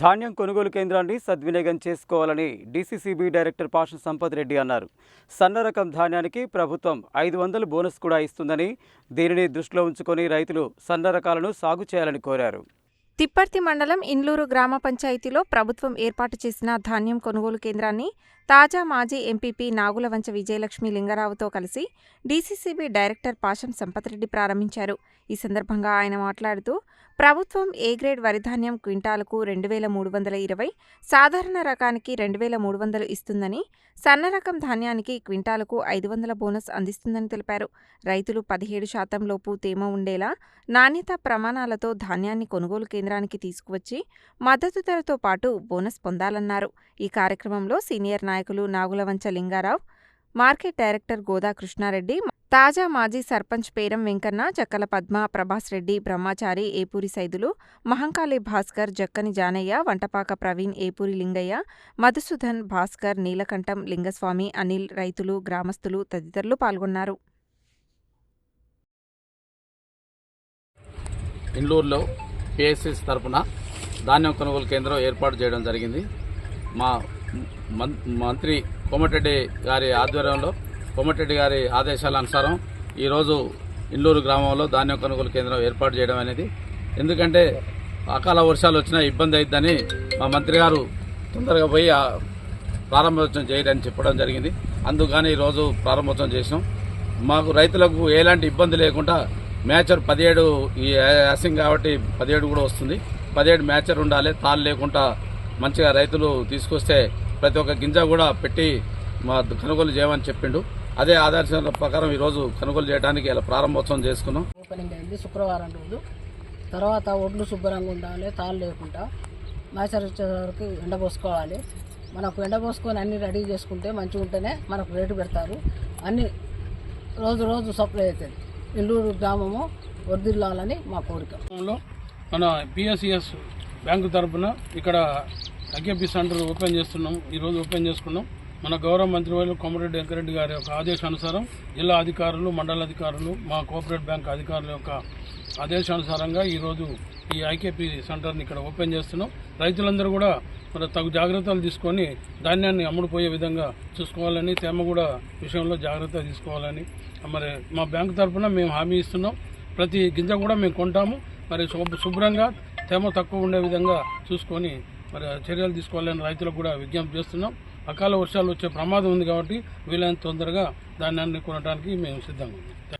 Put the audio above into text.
ధాన్యం కొనుగోలు కేంద్రాన్ని సద్వినియోగం చేసుకోవాలని డీసీసీబీ డైరెక్టర్ పాషన్ సంపత్ రెడ్డి అన్నారు. సన్న రకం ధాన్యానికి ప్రభుత్వం ఐదు వందలు బోనస్ కూడా ఇస్తుందని దీనిని దృష్టిలో ఉంచుకొని రైతులు సన్న రకాలను సాగు చేయాలని కోరారు. తిప్పర్తి మండలం ఇండ్లూరు గ్రామ పంచాయతీలో ప్రభుత్వం ఏర్పాటు చేసిన ధాన్యం కొనుగోలు కేంద్రాన్ని తాజా మాజీ ఎంపీపీ నాగులవంచ విజయలక్ష్మి లింగరావుతో కలిసి డీసీసీబీ డైరెక్టర్ పాషం సంపత్రెడ్డి ప్రారంభించారు. ఈ సందర్భంగా ఆయన మాట్లాడుతూ ప్రభుత్వం ఏ గ్రేడ్ వరిధాన్యం క్వింటాలకు రెండు వేల మూడు వందల ఇరవై సాధారణ రకానికి రెండు వేల మూడు వందలు ఇస్తుందని సన్న రకం ధాన్యానికి క్వింటాలకు ఐదు వందల బోనస్ అందిస్తుందని తెలిపారు. రైతులు పదిహేడు శాతం లోపు తేమ ఉండేలా నాణ్యత ప్రమాణాలతో ధాన్యాన్ని కొనుగోలు కేంద్రానికి తీసుకువచ్చి మద్దతు ధరతో పాటు బోనస్ పొందాలన్నారు. ఈ కార్యక్రమంలో సీనియర్ నాయకులు నాగులవంచ లింగారావు మార్కెట్ డైరెక్టర్ గోదా కృష్ణారెడ్డి తాజా మాజీ సర్పంచ్ పేరం వెంకన్న చక్కల పద్మ ప్రభాస్ రెడ్డి బ్రహ్మచారి ఏపూరి సైదులు మహంకాళి భాస్కర్ జక్కని జానయ్య వంటపాక ప్రవీణ్ ఏపూరి లింగయ్య మధుసూదన్ భాస్కర్ నీలకంఠం లింగస్వామి అనిల్ రైతులు గ్రామస్తులు తదితరులు పాల్గొన్నారు. ఇండూరులో పిఎస్సిస్ తరపున ధాన్యం కొనుగోలు కేంద్రం ఏర్పాటు చేయడం జరిగింది. మా మంత్రి కోమటిరెడ్డి గారి ఆధ్వర్యంలో కోమటిరెడ్డి గారి ఆదేశాల అనుసారం ఈరోజు ఇండూరు గ్రామంలో ధాన్యం కొనుగోలు కేంద్రం ఏర్పాటు చేయడం అనేది. ఎందుకంటే అకాల వర్షాలు వచ్చినా ఇబ్బంది అవుతుందని మా మంత్రి గారు తొందరగా పోయి ప్రారంభోత్సవం చేయడానికి చెప్పడం జరిగింది. అందుకని ఈరోజు ప్రారంభోత్సవం చేసినాం మాకు రైతులకు ఎలాంటి ఇబ్బంది లేకుండా మ్యాచర్ పదిహేడు ఈ యాసింగ్ కాబట్టి పదిహేడు కూడా వస్తుంది. పదిహేడు మ్యాచర్ ఉండాలి తాళ్ళు లేకుండా మంచిగా రైతులు తీసుకొస్తే ప్రతి ఒక్క గింజ కూడా పెట్టి మా కొనుగోలు చేయమని చెప్పిండు. అదే ఆదర్శం ప్రకారం ఈరోజు కొనుగోలు చేయడానికి ఇలా ప్రారంభోత్సవం చేసుకున్నాం. ఓపెనింగ్ అయింది శుక్రవారం రోజు. తర్వాత ఒడ్లు శుభ్రంగా ఉండాలి తాళ్ళు లేకుండా. మ్యాచర్ వచ్చేసరికి ఎండబోసుకోవాలి మనకు ఎండబోసుకొని అన్ని రెడీ చేసుకుంటే మంచిగా ఉంటేనే మనకు రేటు పెడతారు. అన్ని రోజు రోజు సప్లై అవుతుంది. ఇల్లూరు గ్రామము వర్దిల్లాలని మా కోరిక. లో మన పిఎస్సిఎస్ బ్యాంకు తరపున ఇక్కడ ఐకేపీ సెంటర్ ఓపెన్ చేస్తున్నాం. ఈరోజు ఓపెన్ చేసుకున్నాం. మన గౌరవ మంత్రి మంత్రివర్యులు కొమరెడ్డి వెంకరెడ్డి గారి యొక్క ఆదేశానుసారం జిల్లా అధికారులు మండల అధికారులు మా కోఆపరేటివ్ బ్యాంక్ అధికారుల యొక్క ఆదేశానుసారంగా ఈరోజు ఈ ఐకేపీ సెంటర్ని ఇక్కడ ఓపెన్ చేస్తున్నాం. రైతులందరూ కూడా మరి తగు జాగ్రత్తలు తీసుకొని ధాన్యాన్ని అమ్ముడుపోయే విధంగా చూసుకోవాలని తేమ కూడా విషయంలో జాగ్రత్త తీసుకోవాలని మరి మా బ్యాంకు తరఫున మేము హామీ ఇస్తున్నాం. ప్రతి గింజ కూడా మేము కొంటాము. మరి శుభ్ర- శుభ్రంగా తేమ తక్కువ ఉండే విధంగా చూసుకొని మరి చర్యలు తీసుకోవాలని రైతులకు కూడా విజ్ఞప్తి చేస్తున్నాం. అకాల వర్షాలు వచ్చే ప్రమాదం ఉంది కాబట్టి వీలైనంత తొందరగా ధాన్యాన్ని కొనడానికి మేము సిద్ధంగా ఉన్నాం.